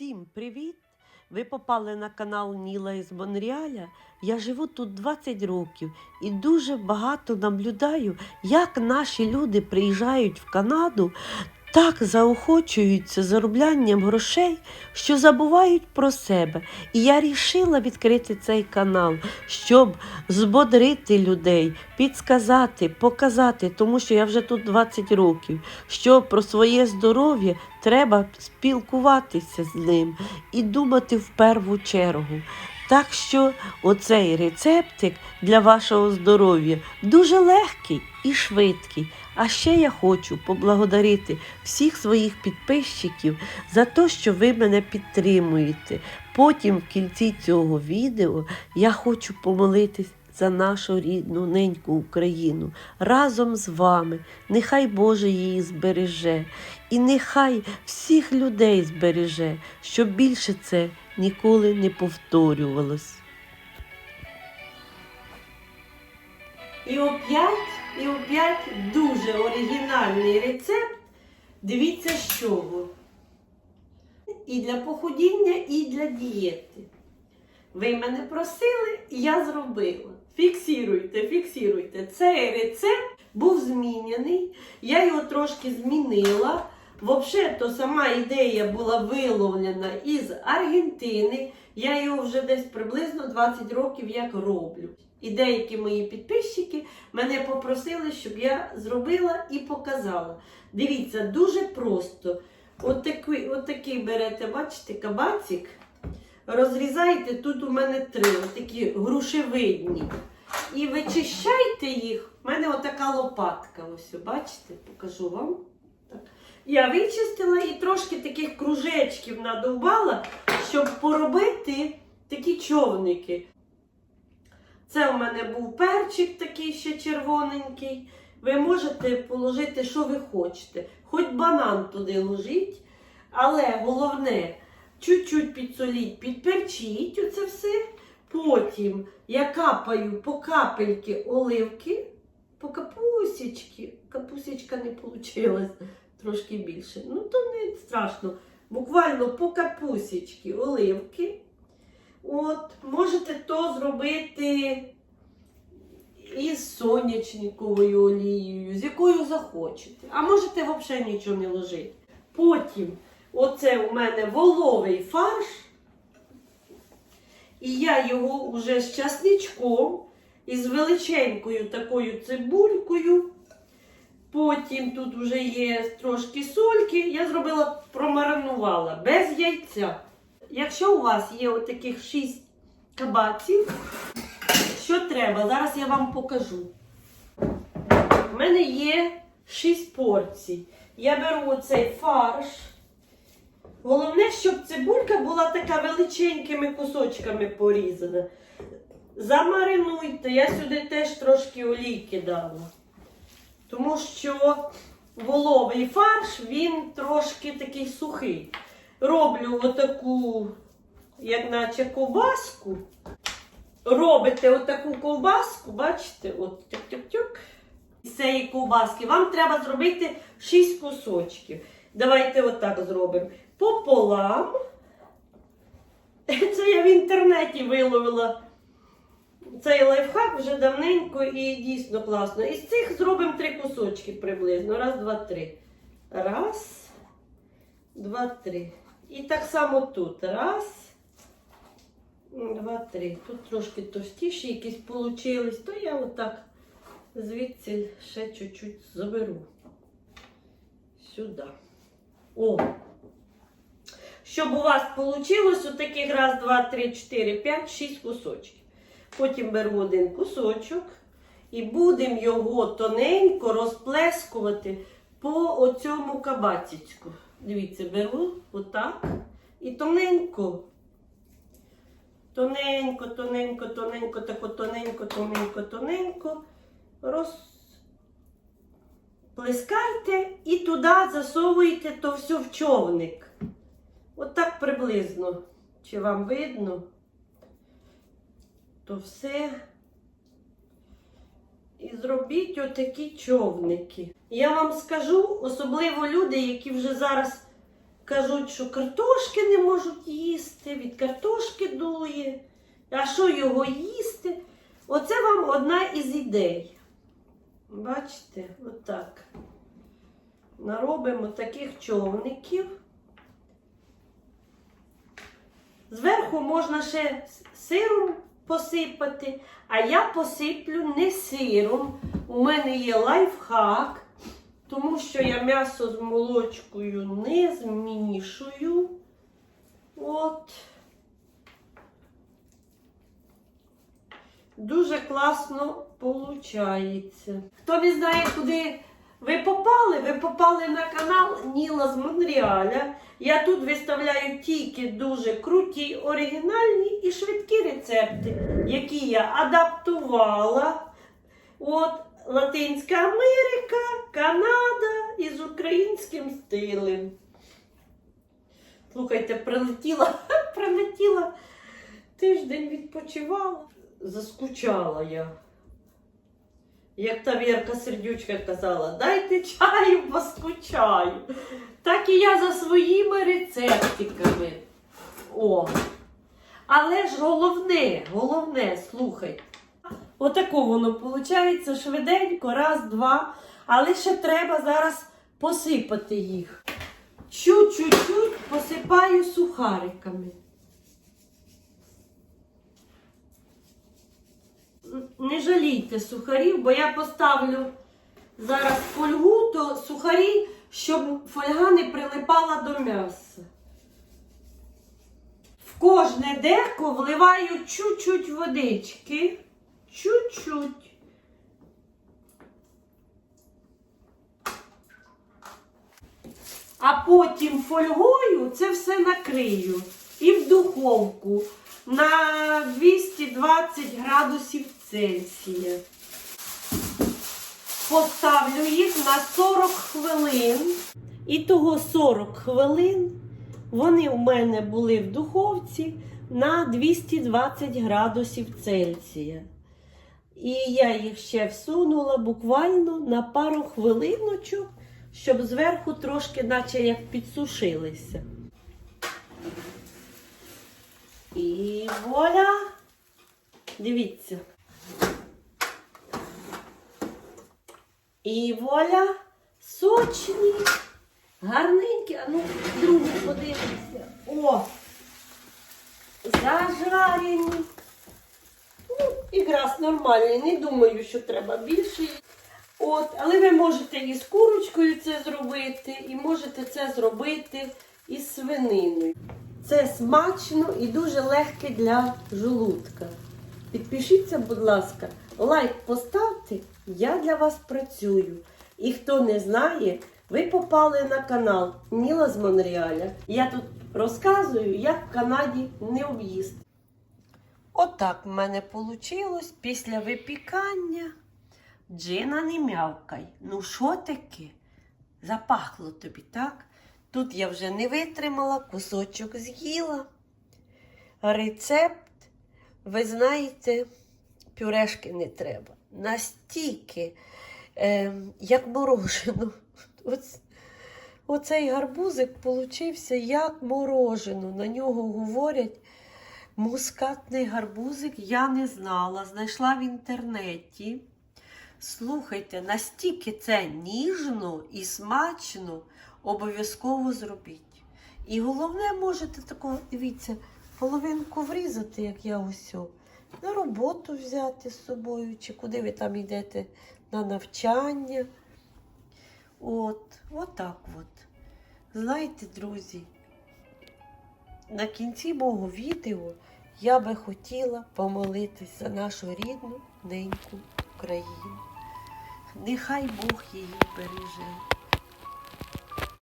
Всім привіт! Ви попали на канал Ніла із Монреаля. Я живу тут 20 років і дуже багато наблюдаю, як наші люди приїжджають в Канаду, так заохочуються зароблянням грошей, що забувають про себе. І я рішила відкрити цей канал, щоб збодрити людей, підсказати, показати, тому що я вже тут 20 років, що про своє здоров'я треба спілкуватися з ним і думати в першу чергу. Так що оцей рецептик для вашого здоров'я дуже легкий і швидкий. А ще я хочу поблагодарити всіх своїх підписчиків за те, що ви мене підтримуєте. Потім в кінці цього відео я хочу помолитись за нашу рідну неньку Україну разом з вами. Нехай Боже її збереже. І нехай всіх людей збереже, щоб більше це ніколи не повторювалось. І оп'ять, і оп'ять дуже оригінальний рецепт. Дивіться з чого. І для похудіння, і для дієти. Ви мене просили, і я зробила. Фіксируйте, фіксируйте. Цей рецепт був змінений. Я його трошки змінила. Взагалі, то сама ідея була виловлена із Аргентини. Я його вже десь приблизно 20 років як роблю. І деякі мої підписчики мене попросили, щоб я зробила і показала. Дивіться, дуже просто. От такий, от такий берете, бачите, кабацик. Розрізаєте, тут у мене три, такі грушевидні. І вичищайте їх. У мене отака лопатка. Ось, бачите, покажу вам. Я вичистила і трошки таких кружечків надовбала, щоб поробити такі човники. Це у мене був перчик такий ще червоненький. Ви можете положити, що ви хочете. Хоч банан туди ложіть, але головне, чуть-чуть підсоліть, підперчіть оце все. Потім я капаю по капельки оливки, по капусечки. Капусечка не вийшла трошки більше. Ну, то не страшно. Буквально по капусечки оливки. От, можете то зробити із сонячниковою олією, з якою захочете. А можете взагалі нічого не ложити. Потім, оце у мене воловий фарш. І я його вже з часничком і з величенькою такою цибулькою. Потім тут вже є трошки сольки. Я зробила, промаринувала без яйця. Якщо у вас є отаких 6 кабаців, що треба? Зараз я вам покажу. У мене є 6 порцій. Я беру оцей фарш. Головне, щоб цибулька була така величенькими кусочками порізана. Замаринуйте, я сюди теж трошки олійки дала. Тому що воловий фарш, він трошки такий сухий. Роблю отаку, як наче ковбаску. Робите отаку ковбаску, бачите, от тюк-тюк-тюк. Цієї ковбаски вам треба зробити 6 кусочків. Давайте отак зробимо. Пополам. Це я в інтернеті виловила цей лайфхак вже давненько і дійсно класно. Із цих зробимо три кусочки приблизно. Раз, два, три. Раз, два, три. І так само тут. Раз, два, три. Тут трошки товстіші якісь получились, то я отак звідси ще чуть-чуть заберу. Сюди. О! Щоб у вас вийшло отаких раз, два, три, чотири, п'ять, шість кусочків. Потім беру один кусочок і будемо його тоненько розплескувати по оцьому кабатічку. Дивіться, беру отак і тоненько. Тоненько, тоненько, тоненько, тако тоненько, тоненько, тоненько. Розплескайте і туди засовуєте то все в човник. Отак приблизно. Чи вам видно? То все. І зробіть отакі човники. Я вам скажу, особливо люди, які вже зараз кажуть, що картошки не можуть їсти, від картошки дує. А що його їсти? Оце вам одна із ідей. Бачите, отак. Наробимо таких човників. Зверху можна ще сиром посипати, а я посиплю не сиром. У мене є лайфхак, тому що я м'ясо з молочкою не змішую. От. Дуже класно виходить. Хто не знає, куди ви попали, ви попали на канал Ніла з Монреаля. Я тут виставляю тільки дуже круті, оригінальні і швидкі рецепти, які я адаптувала. От Латинська Америка, Канада із українським стилем. Слухайте, прилетіла, прилетіла тиждень відпочивала. Заскучала я. Як та Вірка Сердючка казала, дайте чаю, поскучаю. Так і я за своїми рецептиками. О. Але ж головне, головне, слухайте. Отако воно виходить швиденько, раз, два. Але ще треба зараз посипати їх. Чуть-чуть посипаю сухариками. Не жалійте сухарів, бо я поставлю зараз фольгу, то сухарі, щоб фольга не прилипала до м'яса. В кожне деко вливаю чуть-чуть водички. Чуть-чуть. А потім фольгою це все накрию і в духовку на 220 градусів Цельсія. Поставлю їх на 40 хвилин. І того 40 хвилин вони в мене були в духовці на 220 градусів Цельсія. І я їх ще всунула буквально на пару хвилиночок, щоб зверху трошки, наче як підсушилися. І вуаля! Дивіться. І вуаля! Сочні, гарненькі. А ну, другу подивимося. О! Зажарені. Ну, якраз нормальний. Не думаю, що треба більше. От, але ви можете і з курочкою це зробити, і можете це зробити із свининою. Це смачно і дуже легке для желудка. Підпишіться, будь ласка, лайк поставте, я для вас працюю. І хто не знає, ви попали на канал Ніла з Монреаля. Я тут розказую, як в Канаді не об'їсти. Отак в мене вийшло після випікання. Джина не м'явкай. Ну що таке? Запахло тобі, так? Тут я вже не витримала, кусочок з'їла. Рецепт, ви знаєте, пюрешки не треба. Настільки, е, як морожено. Оц, оцей гарбузик получився як морожено. На нього говорять мускатний гарбузик, я не знала, знайшла в інтернеті. Слухайте, настільки це ніжно і смачно, обов'язково зробіть. І головне, можете тако, дивіться, половинку врізати, як я ось. На роботу взяти з собою, чи куди ви там йдете на навчання. От, отак от. Знаєте, друзі, на кінці мого відео я би хотіла помолитись за нашу рідну неньку Україну. Нехай Бог її береже.